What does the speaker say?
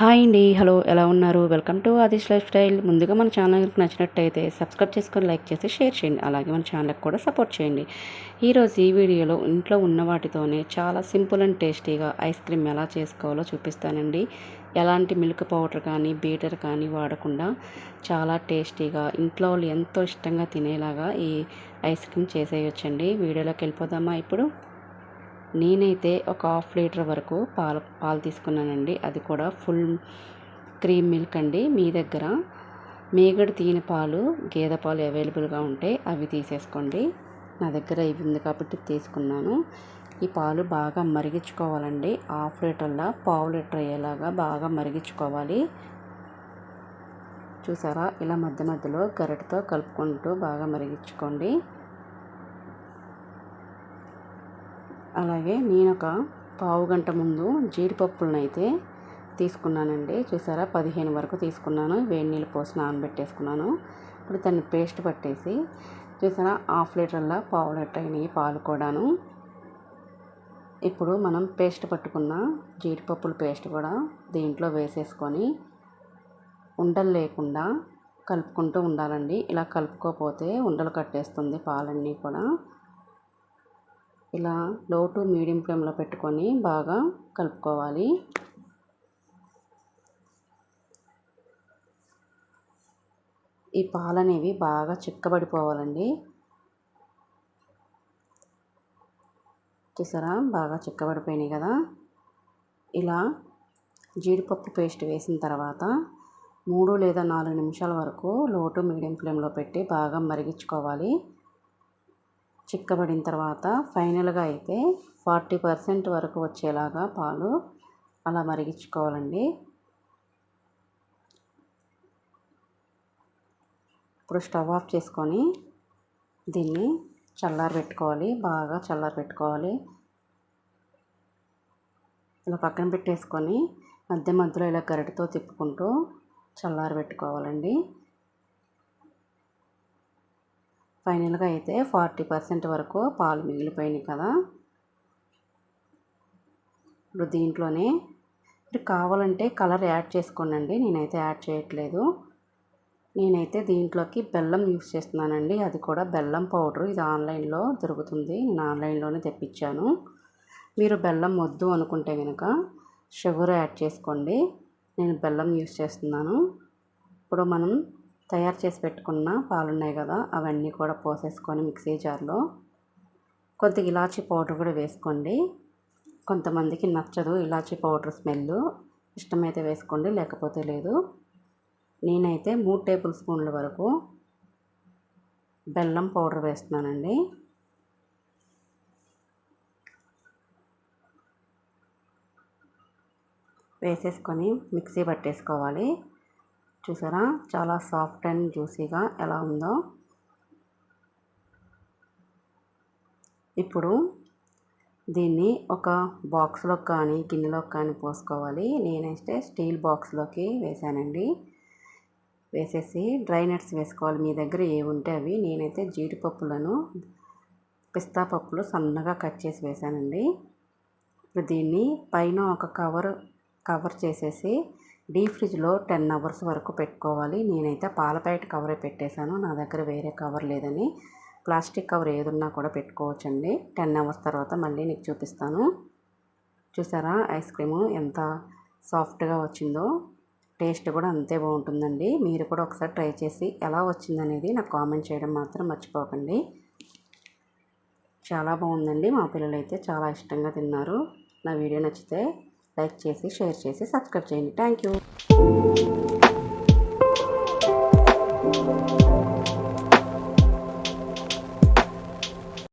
Hi అండి hello ఎలా ఉన్నారు? Welcome to Adish lifestyle. ముందుగా మన ఛానల్కి నచ్చినట్టయితే సబ్స్క్రైబ్ చేసుకొని లైక్ చేసి షేర్ చేయండి. అలాగే మన ఛానల్కి కూడా సపోర్ట్ చేయండి. ఈరోజు ఈ వీడియోలో ఇంట్లో ఉన్న వాటితోనే చాలా సింపుల్ అండ్ టేస్టీగా ఐస్ క్రీమ్ ఎలా చేసుకోవాలో చూపిస్తానండి. ఎలాంటి మిల్క్ పౌడర్ కానీ బీటర్ కానీ వాడకుండా చాలా టేస్టీగా ఇంట్లో వాళ్ళు ఎంతో ఇష్టంగా తినేలాగా ఈ ఐస్ క్రీమ్ చేసేయొచ్చండి. వీడియోలోకి వెళ్ళిపోదామా ఇప్పుడు? నేనైతే ఒక హాఫ్ లీటర్ వరకు పాలు పాలు తీసుకున్నానండి. అది కూడా ఫుల్ క్రీమ్ మిల్క్ అండి. మీ దగ్గర మీగడ తీని పాలు గేదె పాలు అవైలబుల్గా ఉంటే అవి తీసేసుకోండి. నా దగ్గర ఇవి ఉంది కాబట్టి తీసుకున్నాను. ఈ పాలు బాగా మరిగించుకోవాలండి. హాఫ్ లీటర్లా పావు లీటర్ అయ్యేలాగా బాగా మరిగించుకోవాలి. చూసారా? ఇలా మధ్య మధ్యలో గరిటతో కలుపుకుంటూ బాగా మరిగించుకోండి. అలాగే నేను ఒక పావు గంట ముందు జీడిపప్పులను అయితే తీసుకున్నానండి. చూసారా? పదిహేను వరకు తీసుకున్నాను. వేడి నీళ్ళు పోసి నానబెట్టేసుకున్నాను. ఇప్పుడు దాన్ని పేస్ట్ పట్టేసి చూసారా? హాఫ్ లీటర్ల పావు లీటర్ అయినాయి పాలు కూడాను. ఇప్పుడు మనం పేస్ట్ పట్టుకున్న జీడిపప్పుల పేస్ట్ కూడా దీంట్లో వేసేసుకొని ఉండలు లేకుండా కలుపుకుంటూ ఉండాలండి. ఇలా కలుపుకోకపోతే ఉండలు కట్టేస్తుంది పాలన్నీ కూడా. ఇలా లో టు మీడియం ఫ్లేమ్లో పెట్టుకొని బాగా కలుపుకోవాలి. ఈ పాలు అనేవి బాగా చిక్కబడిపోవాలండి. చూసారా? బాగా చిక్కబడిపోయినాయి కదా. ఇలా జీడిపప్పు పేస్ట్ వేసిన తర్వాత మూడు లేదా నాలుగు నిమిషాల వరకు లో టు మీడియం ఫ్లేమ్లో పెట్టి బాగా మరిగించుకోవాలి. చిక్కబడిన తర్వాత ఫైనల్గా అయితే ఫార్టీ పర్సెంట్ వరకు వచ్చేలాగా పాలు అలా మరిగించుకోవాలండి. ఇప్పుడు స్టవ్ ఆఫ్ చేసుకొని దీన్ని చల్లారి పెట్టుకోవాలి బాగా చల్లారి పెట్టుకోవాలి. ఇలా పక్కన పెట్టేసుకొని మధ్య మధ్యలో ఇలా గరిటతో తిప్పుకుంటూ చల్లారి పెట్టుకోవాలండి. ఫైనల్గా అయితే ఫార్టీ పర్సెంట్ వరకు పాలు మిగిలిపోయినాయి కదా. ఇప్పుడు దీంట్లోనే మీరు కావాలంటే కలర్ యాడ్ చేసుకోనండి నేనైతే యాడ్ చేయట్లేదు. నేనైతే దీంట్లోకి బెల్లం యూస్ చేస్తున్నానండి అది కూడా బెల్లం పౌడర్ ఇది ఆన్లైన్లో దొరుకుతుంది నేను ఆన్లైన్లోనే తెప్పించాను. మీరు బెల్లం వద్దు అనుకుంటే కనుక షుగర్ యాడ్ చేసుకోండి నేను బెల్లం యూస్ చేస్తున్నాను. ఇప్పుడు మనం తయారు చేసి పెట్టుకున్న పాలు ఉన్నాయి కదా అవన్నీ కూడా పోసేసుకొని మిక్సీ జార్లో కొద్దిగా ఇలాచీ పౌడర్ కూడా వేసుకోండి. కొంతమందికి నచ్చదు ఇలాచీ పౌడర్ స్మెల్ ఇష్టమైతే వేసుకోండి లేకపోతే లేదు. నేనైతే మూడు టేబుల్ స్పూన్ల వరకు బెల్లం పౌడర్ వేస్తున్నానండి. వేసేసుకొని మిక్సీ పట్టేసుకోవాలి. చూసారా? చాలా సాఫ్ట్ అండ్ జ్యూసీగా ఎలా ఉందో. ఇప్పుడు దీన్ని ఒక బాక్స్లో కానీ గిన్నెలో కానీ పోసుకోవాలి. నేనైతే స్టీల్ బాక్స్లోకి వేసానండి వేసేసి డ్రై నట్స్ వేసుకోవాలి. మీ దగ్గర ఏముంటే అవి. నేనైతే జీడిపప్పులను పిస్తా పప్పులు సన్నగా కట్ చేసి వేసానండి ఇప్పుడు దీన్ని పైన ఒక కవర్ కవర్ చేసేసి డీప్ ఫ్రిడ్జ్లో టెన్ అవర్స్ వరకు పెట్టుకోవాలి. నేనైతే పాల ప్యాకెట్ కవరే పెట్టేశాను. నా దగ్గర వేరే కవర్ లేదని. ప్లాస్టిక్ కవర్ ఏదున్నా కూడా పెట్టుకోవచ్చండి. టెన్ అవర్స్ తర్వాత మళ్ళీ నీకు చూపిస్తాను. చూసారా? ఐస్ క్రీము ఎంత సాఫ్ట్గా వచ్చిందో. టేస్ట్ కూడా అంతే బాగుంటుందండి. మీరు కూడా ఒకసారి ట్రై చేసి ఎలా వచ్చిందనేది నాకు కామెంట్ చేయడం మాత్రం మర్చిపోకండి. చాలా బాగుందండి. మా పిల్లలు అయితే చాలా ఇష్టంగా తిన్నారు. నా వీడియో నచ్చితే లైక్ చేసి షేర్ చేసి సబ్స్క్రైబ్ చేయండి. Thank you